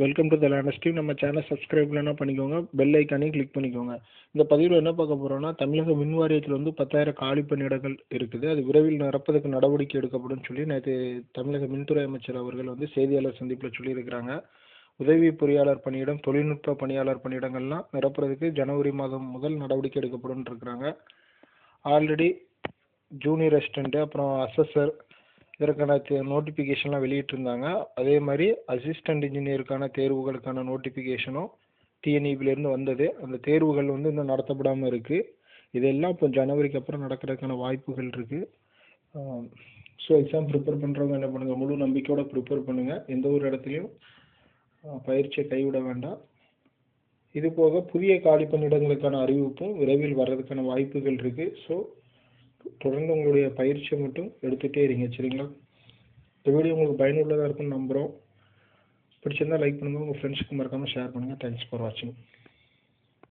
Welcome to the lands நம்ம channel subscribe இல்லைனா பண்ணிக்கோங்க. பெல் ஐக்கானையும் கிளிக் பண்ணிக்கோங்க. இந்த பதிவில் என்ன பார்க்க போகிறோம்னா தமிழக மின் வாரியத்தில் வந்து பத்தாயிரம் காலி பணியிடங்கள் இருக்குது. அது விரைவில் நிரப்பதற்கு நடவடிக்கை எடுக்கப்படும் சொல்லி நேற்று தமிழக மின்துறை அமைச்சர் அவர்கள் வந்து செய்தியாளர் சந்திப்பில் சொல்லியிருக்கிறாங்க. உதவி பொறியாளர் பணியிடம் தொழில்நுட்ப பணியாளர் பணியிடங்கள்லாம் நிரப்புறதுக்கு ஜனவரி மாதம் முதல் நடவடிக்கை எடுக்கப்படும் இருக்கிறாங்க. ஆல்ரெடி ஜூனியர் அசிஸ்டண்ட்டு அப்புறம் அசஸர் இதற்கான நோட்டிஃபிகேஷன்லாம் வெளியிட்டிருந்தாங்க. அதே மாதிரி அசிஸ்டண்ட் இன்ஜினியருக்கான தேர்வுகளுக்கான நோட்டிஃபிகேஷனும் டிஎன்இபிலேருந்து வந்தது. அந்த தேர்வுகள் வந்து இன்னும் நடத்தப்படாமல் இருக்குது இதெல்லாம் இப்போ ஜனவரிக்கு அப்புறம் நடக்கிறதுக்கான வாய்ப்புகள் இருக்குது ஸோ எக்ஸாம் ப்ரிப்பேர் பண்ணுறவங்க என்ன பண்ணுங்கள் முழு நம்பிக்கையோட ப்ரிப்பேர் பண்ணுங்கள் எந்த ஒரு இடத்துலையும் பயிற்சியை கைவிட வேண்டாம். இது போக புதிய காலி பணியிடங்களுக்கான அறிவிப்பும் விரைவில் வர்றதுக்கான வாய்ப்புகள் இருக்குது ஸோ தொடர்ந்து உங்களுடைய பயிற்சியை மட்டும் எடுத்துகிட்டே இருங்க சரிங்களா? இந்த வீடியோ உங்களுக்கு பயனுள்ளதாக இருக்கும்னு நம்புகிறோம் பிடிச்சிருந்தா லைக் பண்ணுங்கள் உங்கள் ஃப்ரெண்ட்ஸுக்கு மறக்காமல் ஷேர் பண்ணுங்கள் தேங்க்ஸ் ஃபார் வாட்சிங்